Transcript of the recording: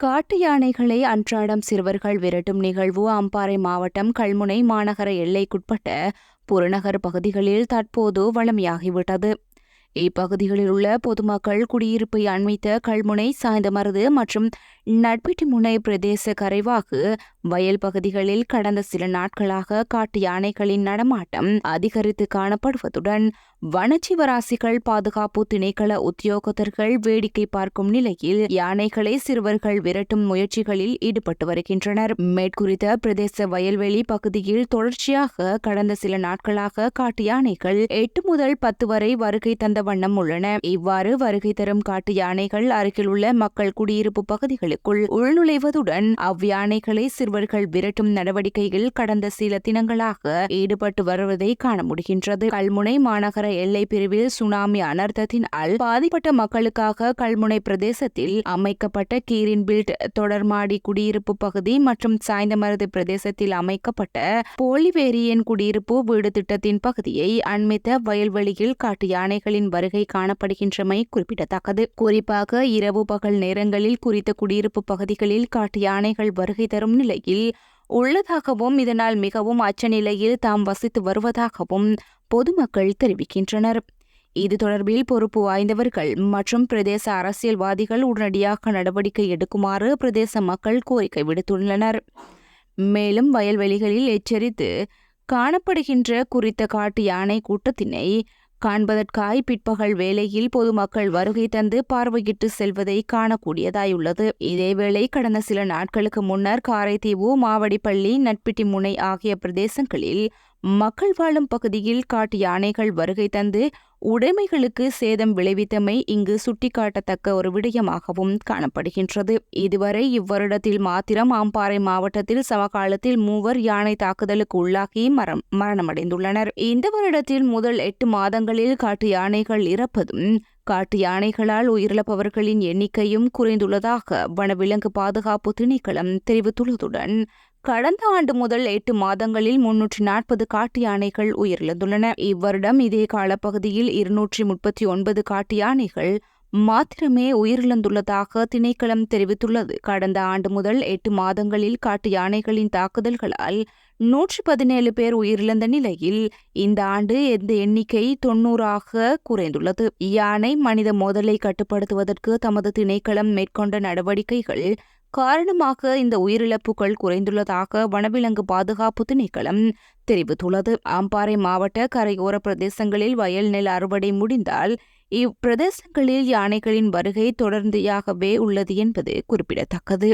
காட்டு யானைகளை அன்றாடம் சிறுவர்கள் விரட்டும் நிகழ்வு அம்பாறை மாவட்டம் கல்முனை மாநகர எல்லைக்குட்பட்ட புறநகர் பகுதிகளில் தற்போது வளமையாகிவிட்டது. இப்பகுதிகளில் உள்ள பொதுமக்கள் குடியிருப்பை அண்மித்த கல்முனை சாய்ந்தமருது மற்றும் நட்பிட்டிமுனை பிரதேச கரைவாகு வயல் பகுதிகளில் கடந்த சில நாட்களாக காட்டு யானைகளின் நடமாட்டம் அதிகரித்து காணப்படுவதுடன் வனஜீவராசிகள் பாதுகாப்பு திணைக்கள உத்தியோகத்தர்கள் வேடிக்கை பார்க்கும் நிலையில் யானைகளை சிறுவர்கள் விரட்டும் முயற்சிகளில் ஈடுபட்டு வருகின்றனர். மேற்குறித்த பிரதேச வயல்வெளி பகுதியில் தொடர்ச்சியாக கடந்த சில நாட்களாக காட்டு யானைகள் எட்டு முதல் பத்து வரை வருகை தந்த வண்ணம் உள்ளன. இவ்வாறு வருகை தரும் காட்டு யானைகள் அருகில் உள்ள மக்கள் குடியிருப்பு பகுதிகளுக்குள் உள்நுழைவதுடன் அவ்யானைகளை சிறுவர்கள் விரட்டும் நடவடிக்கையில் கடந்த சில தினங்களாக ஈடுபட்டு வருவதை காண முடிகின்றது. கல்முனை மாநகர எல்லை பிரிவில் சுனாமி அனர்த்தத்தினால் பாதிப்பட்ட மக்களுக்காக கல்முனை பிரதேசத்தில் அமைக்கப்பட்ட கீரின் பில்ட் தொடர்மாடி குடியிருப்பு பகுதி மற்றும் சாய்ந்தமருது பிரதேசத்தில் அமைக்கப்பட்ட போலிவேரியன் குடியிருப்பு வீடு திட்டத்தின் பகுதியை அண்மித்த வயல்வெளியில் காட்டு யானைகளின் வருகை காணப்படுகின்றமை குறிப்பிடத்தக்கது. குறிப்பாக இரவு பகல் நேரங்களில் குறித்த குடியிருப்பு பகுதிகளில் காட்டு யானைகள் வருகை தரும் நிலையில் உள்ளதாகவும் இதனால் மிகவும் அச்சநிலையில் தாம் வசித்து வருவதாகவும் பொதுமக்கள் தெரிவிக்கின்றனர். இது தொடர்பில் பொறுப்பு வாய்ந்தவர்கள் மற்றும் பிரதேச அரசியல்வாதிகள் உடனடியாக நடவடிக்கை எடுக்குமாறு பிரதேச மக்கள் கோரிக்கை விடுத்துள்ளனர். மேலும் வயல்வெளிகளில் எச்சரித்து காணப்படுகின்ற குறித்த காட்டு யானை கூட்டத்தினை காண்பதற்காய் பிற்பகல் வேளையில் பொதுமக்கள் வருகை தந்து பார்வையிட்டு செல்வதை காணக்கூடியதாயுள்ளது. இதேவேளை கடந்த சில நாட்களுக்கு முன்னர் காரைதீவு மாவடிப்பள்ளி நட்பிட்டி முனை ஆகிய பிரதேசங்களில் மக்கள் வாழும் பகுதியில் காட்டு யானைகள் வருகை தந்து உடைமைகளுக்கு சேதம் விளைவித்தமை இங்கு சுட்டிக்காட்டத்தக்க ஒரு விடயமாகவும் காணப்படுகின்றது. இதுவரை இவ்வருடத்தில் மாத்திரம் ஆம்பாறை மாவட்டத்தில் சமகாலத்தில் மூவர் யானை தாக்குதலுக்கு உள்ளாகி மரம் மரணமடைந்துள்ளனர். இந்த வருடத்தில் முதல் எட்டு மாதங்களில் காட்டு யானைகள் இறப்பதும் காட்டு யானைகளால் உயிரிழப்பவர்களின் எண்ணிக்கையும் குறைந்துள்ளதாக வனவிலங்கு பாதுகாப்பு திணைக்களம் தெரிவித்துள்ளதுடன் கடந்த ஆண்டு முதல் எட்டு மாதங்களில் முன்னூற்றி நாற்பது காட்டு யானைகள் உயிரிழந்துள்ளன. இவ்வருடம் இதே காலப்பகுதியில் இருநூற்றி முப்பத்தி ஒன்பது காட்டு யானைகள் மாத்திரமே உயிரிழந்துள்ளதாக திணைக்களம் தெரிவித்துள்ளது. கடந்த ஆண்டு முதல் எட்டு மாதங்களில் காட்டு யானைகளின் தாக்குதல்களால் நூற்றி பதினேழு பேர் உயிரிழந்த நிலையில் இந்த ஆண்டு இந்த எண்ணிக்கை தொன்னூறாக குறைந்துள்ளது. யானை மனித மோதலை கட்டுப்படுத்துவதற்கு தமது திணைக்களம் மேற்கொண்ட நடவடிக்கைகள் காரணமாக இந்த உயிரிழப்புகள் குறைந்துள்ளதாக வனவிலங்கு பாதுகாப்பு திணைக்களம் தெரிவித்துள்ளது. ஆம்பாறை மாவட்ட கரையோர பிரதேசங்களில் வயல் நெல் அறுவடை முடிந்தால் இப்பிரதேசங்களில் யானைகளின் வருகை தொடர்ந்தியாகவே உள்ளது என்பது குறிப்பிடத்தக்கது.